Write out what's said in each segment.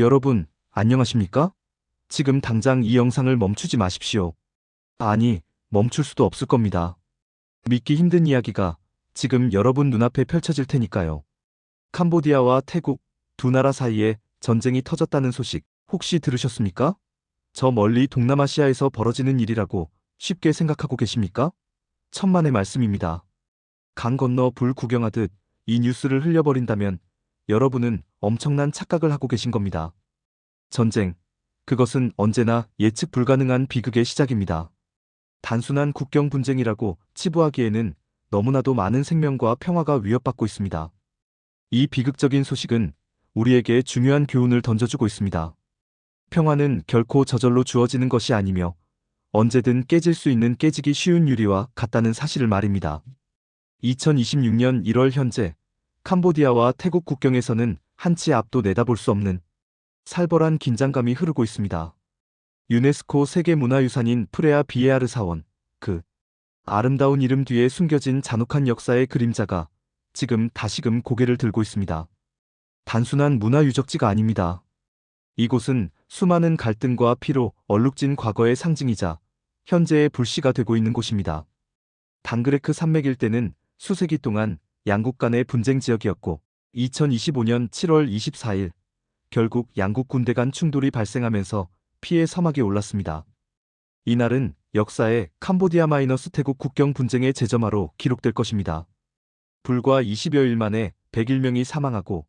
여러분, 안녕하십니까? 지금 당장 이 영상을 멈추지 마십시오. 아니, 멈출 수도 없을 겁니다. 믿기 힘든 이야기가 지금 여러분 눈앞에 펼쳐질 테니까요. 캄보디아와 태국 두 나라 사이에 전쟁이 터졌다는 소식 혹시 들으셨습니까? 저 멀리 동남아시아에서 벌어지는 일이라고 쉽게 생각하고 계십니까? 천만의 말씀입니다. 강 건너 불 구경하듯 이 뉴스를 흘려버린다면 여러분은 엄청난 착각을 하고 계신 겁니다. 전쟁. 그것은 언제나 예측 불가능한 비극의 시작입니다. 단순한 국경 분쟁이라고 치부하기에는 너무나도 많은 생명과 평화가 위협받고 있습니다. 이 비극적인 소식은 우리에게 중요한 교훈을 던져주고 있습니다. 평화는 결코 저절로 주어지는 것이 아니며 언제든 깨질 수 있는 깨지기 쉬운 유리와 같다는 사실을 말입니다. 2026년 1월 현재 캄보디아와 태국 국경에서는 한치 앞도 내다볼 수 없는 살벌한 긴장감이 흐르고 있습니다. 유네스코 세계문화유산인 프레아 비에아르 사원, 그 아름다운 이름 뒤에 숨겨진 잔혹한 역사의 그림자가 지금 다시금 고개를 들고 있습니다. 단순한 문화유적지가 아닙니다. 이곳은 수많은 갈등과 피로 얼룩진 과거의 상징이자 현재의 불씨가 되고 있는 곳입니다. 당그레크 산맥 일대는 수세기 동안 양국 간의 분쟁 지역이었고 2025년 7월 24일 결국 양국 군대 간 충돌이 발생하면서 피해 서막이 올랐습니다. 이날은 역사의 캄보디아 마이너스 태국 국경 분쟁의 재점화로 기록될 것입니다. 불과 20여일 만에 101명이 사망하고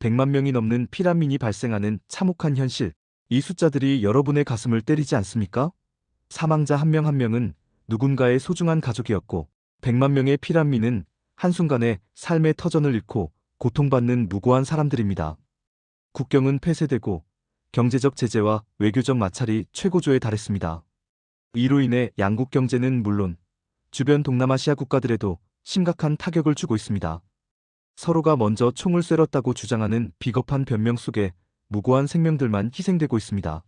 100만 명이 넘는 피난민이 발생하는 참혹한 현실. 이 숫자들이 여러분의 가슴을 때리지 않습니까? 사망자 한 명한 명은 누군가의 소중한 가족이었고 100만 명의 피난민은 한순간에 삶의 터전을 잃고 고통받는 무고한 사람들입니다. 국경은 폐쇄되고 경제적 제재와 외교적 마찰이 최고조에 달했습니다. 이로 인해 양국 경제는 물론 주변 동남아시아 국가들에도 심각한 타격을 주고 있습니다. 서로가 먼저 총을 쇠렀다고 주장하는 비겁한 변명 속에 무고한 생명들만 희생되고 있습니다.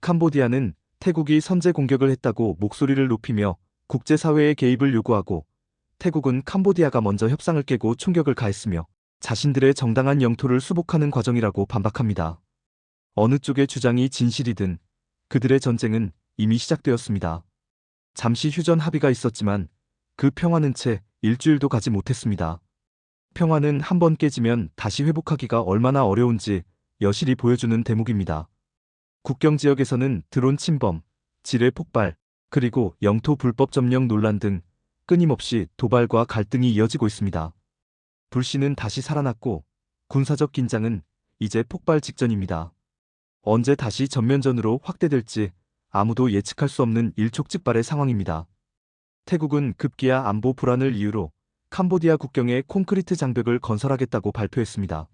캄보디아는 태국이 선제 공격을 했다고 목소리를 높이며 국제사회의 개입을 요구하고 태국은 캄보디아가 먼저 협상을 깨고 총격을 가했으며 자신들의 정당한 영토를 수복하는 과정이라고 반박합니다. 어느 쪽의 주장이 진실이든 그들의 전쟁은 이미 시작되었습니다. 잠시 휴전 합의가 있었지만 그 평화는 채 일주일도 가지 못했습니다. 평화는 한 번 깨지면 다시 회복하기가 얼마나 어려운지 여실히 보여주는 대목입니다. 국경 지역에서는 드론 침범, 지뢰 폭발, 그리고 영토 불법 점령 논란 등 끊임없이 도발과 갈등이 이어지고 있습니다. 불씨는 다시 살아났고 군사적 긴장은 이제 폭발 직전입니다. 언제 다시 전면전으로 확대될지 아무도 예측할 수 없는 일촉즉발의 상황입니다. 태국은 급기야 안보 불안을 이유로 캄보디아 국경에 콘크리트 장벽을 건설하겠다고 발표했습니다.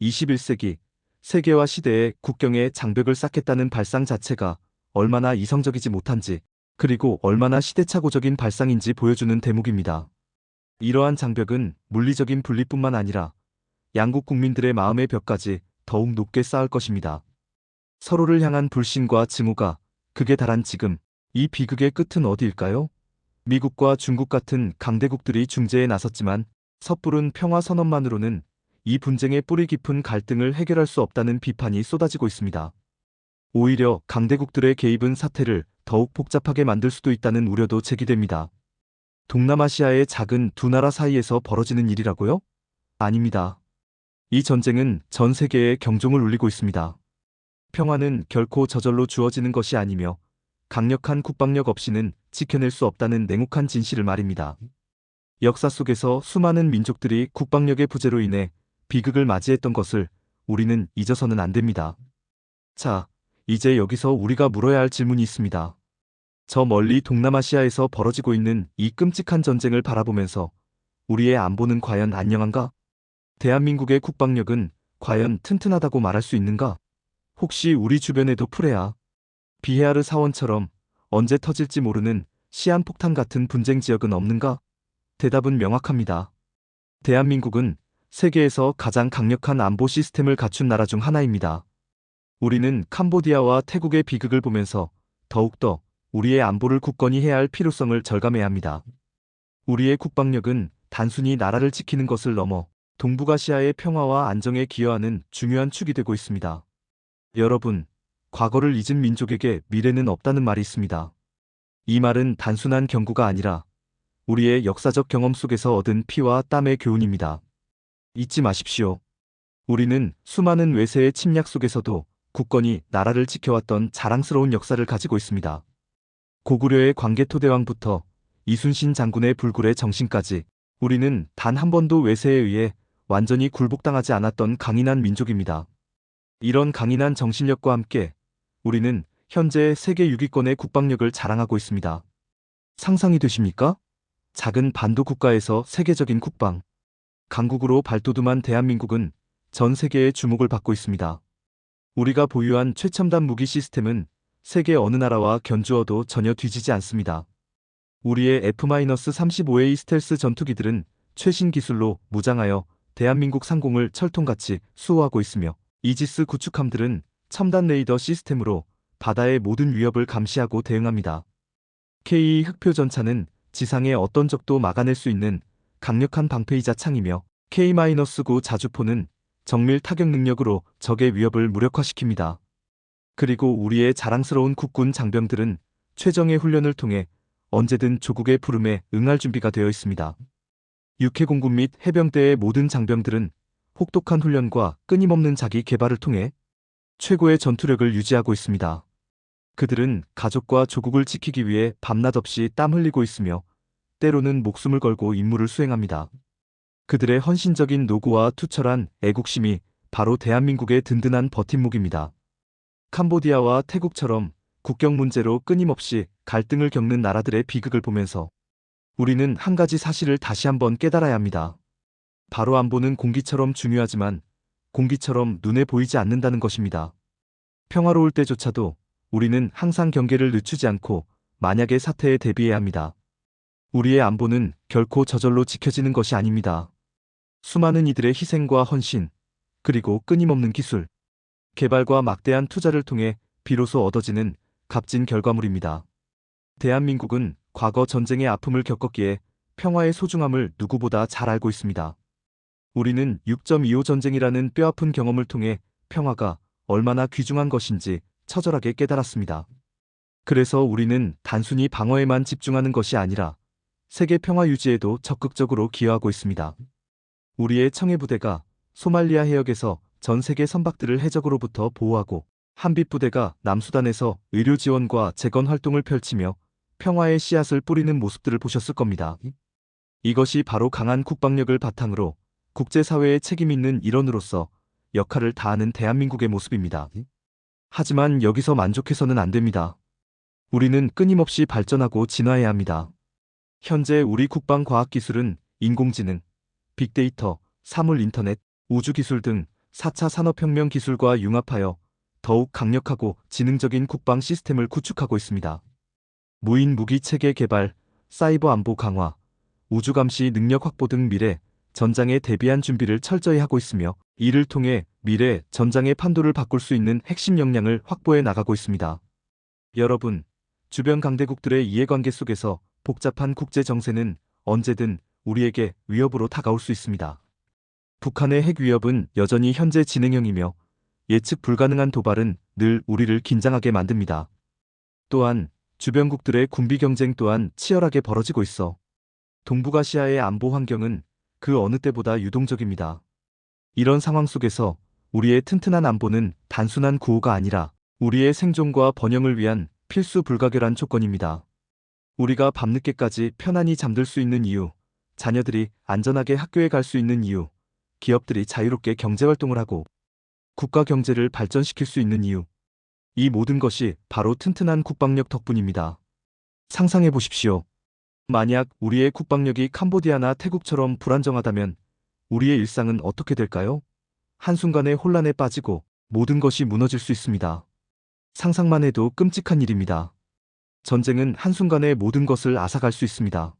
21세기 세계화 시대에 국경에 장벽을 쌓겠다는 발상 자체가 얼마나 이성적이지 못한지 그리고 얼마나 시대착오적인 발상인지 보여주는 대목입니다. 이러한 장벽은 물리적인 분리뿐만 아니라 양국 국민들의 마음의 벽까지 더욱 높게 쌓을 것입니다. 서로를 향한 불신과 증오가 극에 달한 지금 이 비극의 끝은 어디일까요? 미국과 중국 같은 강대국들이 중재에 나섰지만 섣부른 평화 선언만으로는 이 분쟁의 뿌리 깊은 갈등을 해결할 수 없다는 비판이 쏟아지고 있습니다. 오히려 강대국들의 개입은 사태를 더욱 복잡하게 만들 수도 있다는 우려도 제기됩니다. 동남아시아의 작은 두 나라 사이에서 벌어지는 일이라고요? 아닙니다. 이 전쟁은 전 세계에 경종을 울리고 있습니다. 평화는 결코 저절로 주어지는 것이 아니며 강력한 국방력 없이는 지켜낼 수 없다는 냉혹한 진실을 말입니다. 역사 속에서 수많은 민족들이 국방력의 부재로 인해 비극을 맞이했던 것을 우리는 잊어서는 안 됩니다. 자, 이제 여기서 우리가 물어야 할 질문이 있습니다. 저 멀리 동남아시아에서 벌어지고 있는 이 끔찍한 전쟁을 바라보면서 우리의 안보는 과연 안녕한가? 대한민국의 국방력은 과연 튼튼하다고 말할 수 있는가? 혹시 우리 주변에도 프레아, 비헤아르 사원처럼 언제 터질지 모르는 시한폭탄 같은 분쟁 지역은 없는가? 대답은 명확합니다. 대한민국은 세계에서 가장 강력한 안보 시스템을 갖춘 나라 중 하나입니다. 우리는 캄보디아와 태국의 비극을 보면서 더욱더 우리의 안보를 굳건히 해야 할 필요성을 절감해야 합니다. 우리의 국방력은 단순히 나라를 지키는 것을 넘어 동북아시아의 평화와 안정에 기여하는 중요한 축이 되고 있습니다. 여러분, 과거를 잊은 민족에게 미래는 없다는 말이 있습니다. 이 말은 단순한 경고가 아니라 우리의 역사적 경험 속에서 얻은 피와 땀의 교훈입니다. 잊지 마십시오. 우리는 수많은 외세의 침략 속에서도 굳건히 나라를 지켜왔던 자랑스러운 역사를 가지고 있습니다. 고구려의 광개토대왕부터 이순신 장군의 불굴의 정신까지 우리는 단 한 번도 외세에 의해 완전히 굴복당하지 않았던 강인한 민족입니다. 이런 강인한 정신력과 함께 우리는 현재 세계 6위권의 국방력을 자랑하고 있습니다. 상상이 되십니까? 작은 반도 국가에서 세계적인 국방, 강국으로 발돋움한 대한민국은 전 세계의 주목을 받고 있습니다. 우리가 보유한 최첨단 무기 시스템은 세계 어느 나라와 견주어도 전혀 뒤지지 않습니다. 우리의 F-35A 스텔스 전투기들은 최신 기술로 무장하여 대한민국 상공을 철통같이 수호하고 있으며 이지스 구축함들은 첨단 레이더 시스템으로 바다의 모든 위협을 감시하고 대응합니다. K 흑표 전차는 지상의 어떤 적도 막아낼 수 있는 강력한 방패이자 창이며 K-9 자주포는 정밀 타격 능력으로 적의 위협을 무력화시킵니다. 그리고 우리의 자랑스러운 국군 장병들은 최정의 훈련을 통해 언제든 조국의 부름에 응할 준비가 되어 있습니다. 육해공군 및 해병대의 모든 장병들은 혹독한 훈련과 끊임없는 자기 개발을 통해 최고의 전투력을 유지하고 있습니다. 그들은 가족과 조국을 지키기 위해 밤낮 없이 땀 흘리고 있으며 때로는 목숨을 걸고 임무를 수행합니다. 그들의 헌신적인 노고와 투철한 애국심이 바로 대한민국의 든든한 버팀목입니다. 캄보디아와 태국처럼 국경 문제로 끊임없이 갈등을 겪는 나라들의 비극을 보면서 우리는 한 가지 사실을 다시 한번 깨달아야 합니다. 바로 안보는 공기처럼 중요하지만 공기처럼 눈에 보이지 않는다는 것입니다. 평화로울 때조차도 우리는 항상 경계를 늦추지 않고 만약의 사태에 대비해야 합니다. 우리의 안보는 결코 저절로 지켜지는 것이 아닙니다. 수많은 이들의 희생과 헌신, 그리고 끊임없는 기술, 개발과 막대한 투자를 통해 비로소 얻어지는 값진 결과물입니다. 대한민국은 과거 전쟁의 아픔을 겪었기에 평화의 소중함을 누구보다 잘 알고 있습니다. 우리는 6.25 전쟁이라는 뼈아픈 경험을 통해 평화가 얼마나 귀중한 것인지 처절하게 깨달았습니다. 그래서 우리는 단순히 방어에만 집중하는 것이 아니라 세계 평화 유지에도 적극적으로 기여하고 있습니다. 우리의 청해부대가 소말리아 해역에서 전 세계 선박들을 해적으로부터 보호하고 한빛 부대가 남수단에서 의료 지원과 재건 활동을 펼치며 평화의 씨앗을 뿌리는 모습들을 보셨을 겁니다. 이것이 바로 강한 국방력을 바탕으로 국제사회의 책임 있는 일원으로서 역할을 다하는 대한민국의 모습입니다. 하지만 여기서 만족해서는 안 됩니다. 우리는 끊임없이 발전하고 진화해야 합니다. 현재 우리 국방과학기술은 인공지능, 빅데이터, 사물 인터넷, 우주기술 등 4차 산업혁명 기술과 융합하여 더욱 강력하고 지능적인 국방 시스템을 구축하고 있습니다. 무인 무기 체계 개발, 사이버 안보 강화, 우주 감시 능력 확보 등 미래 전장에 대비한 준비를 철저히 하고 있으며 이를 통해 미래 전장의 판도를 바꿀 수 있는 핵심 역량을 확보해 나가고 있습니다. 여러분, 주변 강대국들의 이해관계 속에서 복잡한 국제 정세는 언제든 우리에게 위협으로 다가올 수 있습니다. 북한의 핵 위협은 여전히 현재 진행형이며 예측 불가능한 도발은 늘 우리를 긴장하게 만듭니다. 또한 주변국들의 군비 경쟁 또한 치열하게 벌어지고 있어 동북아시아의 안보 환경은 그 어느 때보다 유동적입니다. 이런 상황 속에서 우리의 튼튼한 안보는 단순한 구호가 아니라 우리의 생존과 번영을 위한 필수 불가결한 조건입니다. 우리가 밤늦게까지 편안히 잠들 수 있는 이유, 자녀들이 안전하게 학교에 갈 수 있는 이유, 기업들이 자유롭게 경제활동을 하고 국가 경제를 발전시킬 수 있는 이유. 이 모든 것이 바로 튼튼한 국방력 덕분입니다. 상상해 보십시오. 만약 우리의 국방력이 캄보디아나 태국처럼 불안정하다면 우리의 일상은 어떻게 될까요? 한순간에 혼란에 빠지고 모든 것이 무너질 수 있습니다. 상상만 해도 끔찍한 일입니다. 전쟁은 한순간에 모든 것을 앗아갈 수 있습니다.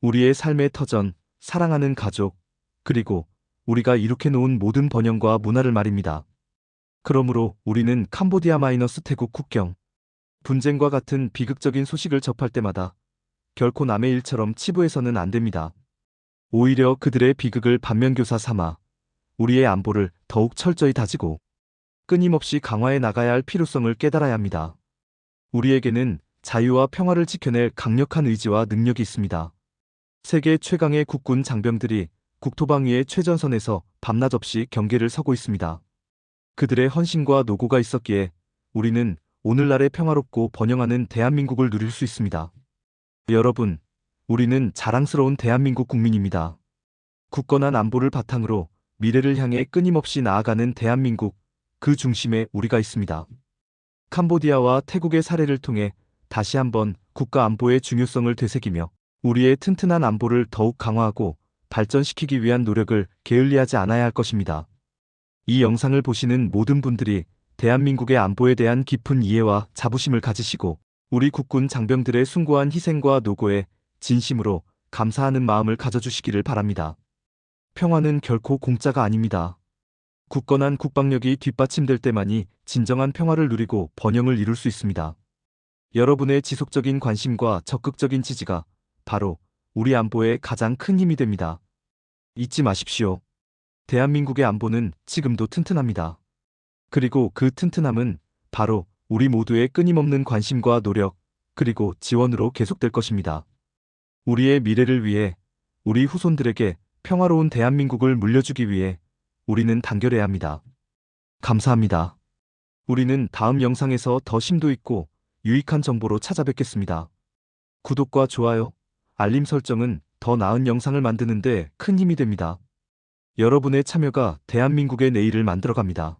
우리의 삶의 터전, 사랑하는 가족, 그리고 우리가 이룩해 놓은 모든 번영과 문화를 말입니다. 그러므로 우리는 캄보디아 마이너스 태국 국경, 분쟁과 같은 비극적인 소식을 접할 때마다 결코 남의 일처럼 치부해서는 안 됩니다. 오히려 그들의 비극을 반면교사 삼아 우리의 안보를 더욱 철저히 다지고 끊임없이 강화해 나가야 할 필요성을 깨달아야 합니다. 우리에게는 자유와 평화를 지켜낼 강력한 의지와 능력이 있습니다. 세계 최강의 국군 장병들이 국토방 위의 최전선에서 밤낮 없이 경계를 서고 있습니다. 그들의 헌신과 노고가 있었기에 우리는 오늘날의 평화롭고 번영하는 대한민국을 누릴 수 있습니다. 여러분, 우리는 자랑스러운 대한민국 국민입니다. 굳건한 안보를 바탕으로 미래를 향해 끊임없이 나아가는 대한민국, 그 중심에 우리가 있습니다. 캄보디아와 태국의 사례를 통해 다시 한번 국가 안보의 중요성을 되새기며 우리의 튼튼한 안보를 더욱 강화하고 발전시키기 위한 노력을 게을리하지 않아야 할 것입니다. 이 영상을 보시는 모든 분들이 대한민국의 안보에 대한 깊은 이해와 자부심을 가지시고 우리 국군 장병들의 숭고한 희생과 노고에 진심으로 감사하는 마음을 가져주시기를 바랍니다. 평화는 결코 공짜가 아닙니다. 굳건한 국방력이 뒷받침될 때만이 진정한 평화를 누리고 번영을 이룰 수 있습니다. 여러분의 지속적인 관심과 적극적인 지지가 바로 우리 안보의 가장 큰 힘이 됩니다. 잊지 마십시오. 대한민국의 안보는 지금도 튼튼합니다. 그리고 그 튼튼함은 바로 우리 모두의 끊임없는 관심과 노력, 그리고 지원으로 계속될 것입니다. 우리의 미래를 위해 우리 후손들에게 평화로운 대한민국을 물려주기 위해 우리는 단결해야 합니다. 감사합니다. 우리는 다음 영상에서 더 심도 있고 유익한 정보로 찾아뵙겠습니다. 구독과 좋아요, 알림 설정은 더 나은 영상을 만드는데 큰 힘이 됩니다. 여러분의 참여가 대한민국의 내일을 만들어갑니다.